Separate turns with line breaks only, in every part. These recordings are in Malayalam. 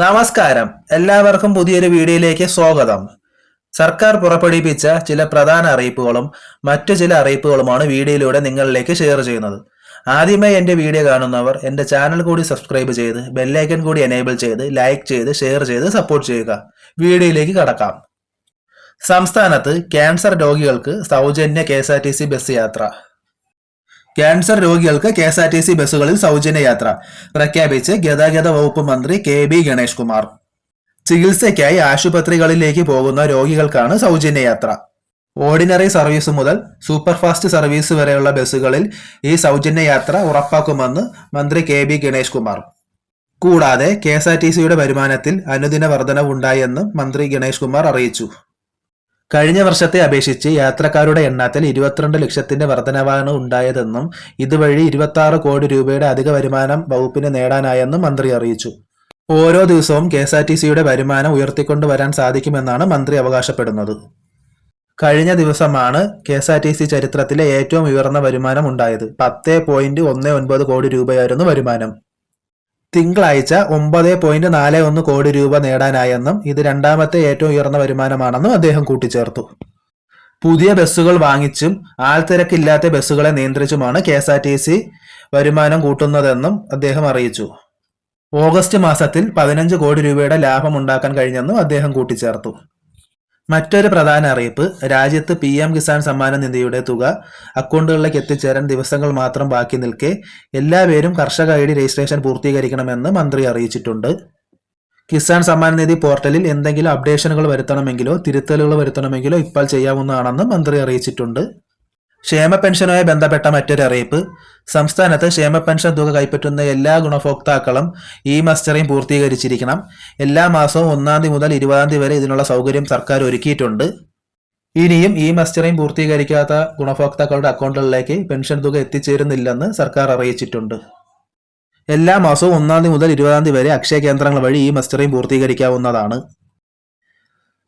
നമസ്കാരം. എല്ലാവർക്കും പുതിയൊരു വീഡിയോയിലേക്ക് സ്വാഗതം. സർക്കാർ പുറപ്പെടുവിപ്പിച്ച ചില പ്രധാന അറിയിപ്പുകളും മറ്റു ചില അറിയിപ്പുകളുമാണ് വീഡിയോയിലൂടെ നിങ്ങളിലേക്ക് ഷെയർ ചെയ്യുന്നത്. ആദ്യമായി എന്റെ വീഡിയോ കാണുന്നവർ എന്റെ ചാനൽ കൂടി സബ്സ്ക്രൈബ് ചെയ്ത് ബെല്ലൈക്കൻ കൂടി എനേബിൾ ചെയ്ത് ലൈക്ക് ചെയ്ത് ഷെയർ ചെയ്ത് സപ്പോർട്ട് ചെയ്യുക. വീഡിയോയിലേക്ക് കടക്കാം. സംസ്ഥാനത്ത് ക്യാൻസർ രോഗികൾക്ക് സൗജന്യ K S R T C bus യാത്ര. ക്യാൻസർ രോഗികൾക്ക് K S R T C ബസ്സുകളിൽ സൗജന്യ യാത്ര. പ്രഖ്യാപിച്ച് ഗതാഗത വകുപ്പ് മന്ത്രി കെ ബി ഗണേഷ് കുമാർ ചികിത്സയ്ക്കായി ആശുപത്രികളിലേക്ക് പോകുന്ന രോഗികൾക്കാണ് സൗജന്യ യാത്ര. ഓർഡിനറി സർവീസ് മുതൽ സൂപ്പർഫാസ്റ്റ് സർവീസ് വരെയുള്ള ബസ്സുകളിൽ ഈ സൗജന്യ യാത്ര ഉറപ്പാക്കുമെന്ന് മന്ത്രി കെ ബി ഗണേഷ് കുമാർ കൂടാതെ കെ എസ് ആർ ടി സിയുടെ വരുമാനത്തിൽ അനുദിന വർധനവുണ്ടായെന്നും മന്ത്രി ഗണേഷ് കുമാർ അറിയിച്ചു. കഴിഞ്ഞ വർഷത്തെ അപേക്ഷിച്ച് യാത്രക്കാരുടെ എണ്ണത്തിൽ ഇരുപത്തിരണ്ട് ലക്ഷത്തിന്റെ വർധനവാണ് ഉണ്ടായതെന്നും ഇതുവഴി ഇരുപത്തി കോടി രൂപയുടെ അധിക വരുമാനം വകുപ്പിന് നേടാനായെന്നും മന്ത്രി അറിയിച്ചു. ഓരോ ദിവസവും കെ എസ് ആർ ടി സിയുടെ വരുമാനം ഉയർത്തിക്കൊണ്ടുവരാൻ സാധിക്കുമെന്നാണ് മന്ത്രി അവകാശപ്പെടുന്നത്. കഴിഞ്ഞ ദിവസമാണ് K S R T C ചരിത്രത്തിലെ ഏറ്റവും ഉയർന്ന വരുമാനം ഉണ്ടായത്. പത്ത് പോയിന്റ് ഒന്ന് ഒൻപത് കോടി രൂപയായിരുന്നു വരുമാനം. തിങ്കളാഴ്ച ഒമ്പത് പോയിന്റ് നാല് ഒന്ന് കോടി രൂപ നേടാനായെന്നും ഇത് രണ്ടാമത്തെ ഏറ്റവും ഉയർന്ന വരുമാനമാണെന്നും അദ്ദേഹം കൂട്ടിച്ചേർത്തു. പുതിയ ബസ്സുകൾ വാങ്ങിച്ചും ആൾത്തിരക്കില്ലാത്ത ബസ്സുകളെ നിയന്ത്രിച്ചുമാണ് K S R T C വരുമാനം കൂട്ടുന്നതെന്നും അദ്ദേഹം അറിയിച്ചു. ഓഗസ്റ്റ് മാസത്തിൽ പതിനഞ്ച് കോടി രൂപയുടെ ലാഭം ഉണ്ടാക്കാൻ കഴിഞ്ഞെന്നും അദ്ദേഹം കൂട്ടിച്ചേർത്തു. മറ്റൊരു പ്രധാന അറിയിപ്പ് രാജ്യത്ത് പി എം കിസാൻ സമ്മാന നിധിയുടെ തുക അക്കൗണ്ടുകളിലേക്ക് എത്തിച്ചേരാൻ ദിവസങ്ങൾ മാത്രം ബാക്കി നിൽക്കെ എല്ലാവരും കർഷക ഐ ഡി രജിസ്ട്രേഷൻ പൂർത്തീകരിക്കണമെന്ന് മന്ത്രി അറിയിച്ചിട്ടുണ്ട്. കിസാൻ സമ്മാൻ നിധി പോർട്ടലിൽ എന്തെങ്കിലും അപ്ഡേഷനുകൾ വരുത്തണമെങ്കിലോ തിരുത്തലുകൾ വരുത്തണമെങ്കിലോ ഇപ്പോൾ ചെയ്യാവുന്നതാണെന്ന് മന്ത്രി അറിയിച്ചിട്ടുണ്ട്. ക്ഷേമ പെൻഷനുമായി ബന്ധപ്പെട്ട മറ്റൊരു അറിയിപ്പ്. സംസ്ഥാനത്ത് ക്ഷേമ പെൻഷൻ തുക കൈപ്പറ്റുന്ന എല്ലാ ഗുണഭോക്താക്കളും ഈ മസ്റ്ററിംഗ് പൂർത്തീകരിച്ചിരിക്കണം. എല്ലാ മാസവും ഒന്നാം തീയതി മുതൽ ഇരുപതാം തീയതി വരെ ഇതിനുള്ള സൗകര്യം സർക്കാർ ഒരുക്കിയിട്ടുണ്ട്. ഇനിയും ഈ മസ്റ്ററിംഗ് പൂർത്തീകരിക്കാത്ത ഗുണഭോക്താക്കളുടെ അക്കൗണ്ടുകളിലേക്ക് പെൻഷൻ തുക എത്തിച്ചേരുന്നില്ലെന്ന് സർക്കാർ അറിയിച്ചിട്ടുണ്ട്. എല്ലാ മാസവും ഒന്നാം തീയതി മുതൽ ഇരുപതാം തീയതി വരെ അക്ഷയ കേന്ദ്രങ്ങൾ വഴി ഈ മസ്റ്ററിംഗ് പൂർത്തീകരിക്കാവുന്നതാണ്.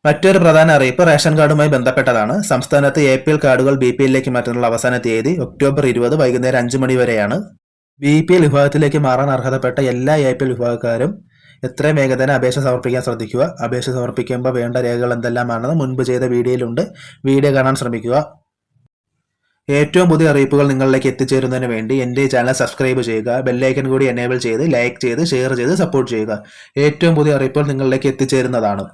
മറ്റൊരു പ്രധാന അറിയിപ്പ് റേഷൻ കാർഡുമായി ബന്ധപ്പെട്ടതാണ്. സംസ്ഥാനത്ത് എ പി എൽ കാർഡുകൾ ബി പി എല്ലിലേക്ക് മാറ്റാനുള്ള അവസാന തീയതി ഒക്ടോബർ ഇരുപത് വൈകുന്നേരം അഞ്ച് മണി വരെയാണ്. ബി പി എൽ വിഭാഗത്തിലേക്ക് മാറാൻ അർഹതപ്പെട്ട എല്ലാ എ പി എൽ വിഭാഗക്കാരും എത്രയും വേഗതന്നെ അപേക്ഷ സമർപ്പിക്കാൻ ശ്രദ്ധിക്കുക. അപേക്ഷ സമർപ്പിക്കുമ്പോൾ വേണ്ട രേഖകൾ എന്തെല്ലാമാണെന്ന് മുൻപ് ചെയ്ത വീഡിയോയിലുണ്ട്. വീഡിയോ കാണാൻ ശ്രമിക്കുക. ഏറ്റവും പുതിയ അറിയിപ്പുകൾ നിങ്ങളിലേക്ക് എത്തിച്ചേരുന്നതിന് വേണ്ടി എന്റെ ചാനൽ സബ്സ്ക്രൈബ് ചെയ്യുക. ബെല്ലൈക്കൻ കൂടി എനേബിൾ ചെയ്ത് ലൈക്ക് ചെയ്ത് ഷെയർ ചെയ്ത് സപ്പോർട്ട് ചെയ്യുക. ഏറ്റവും പുതിയ അറിയിപ്പുകൾ നിങ്ങളിലേക്ക് എത്തിച്ചേരുന്നതാണ്.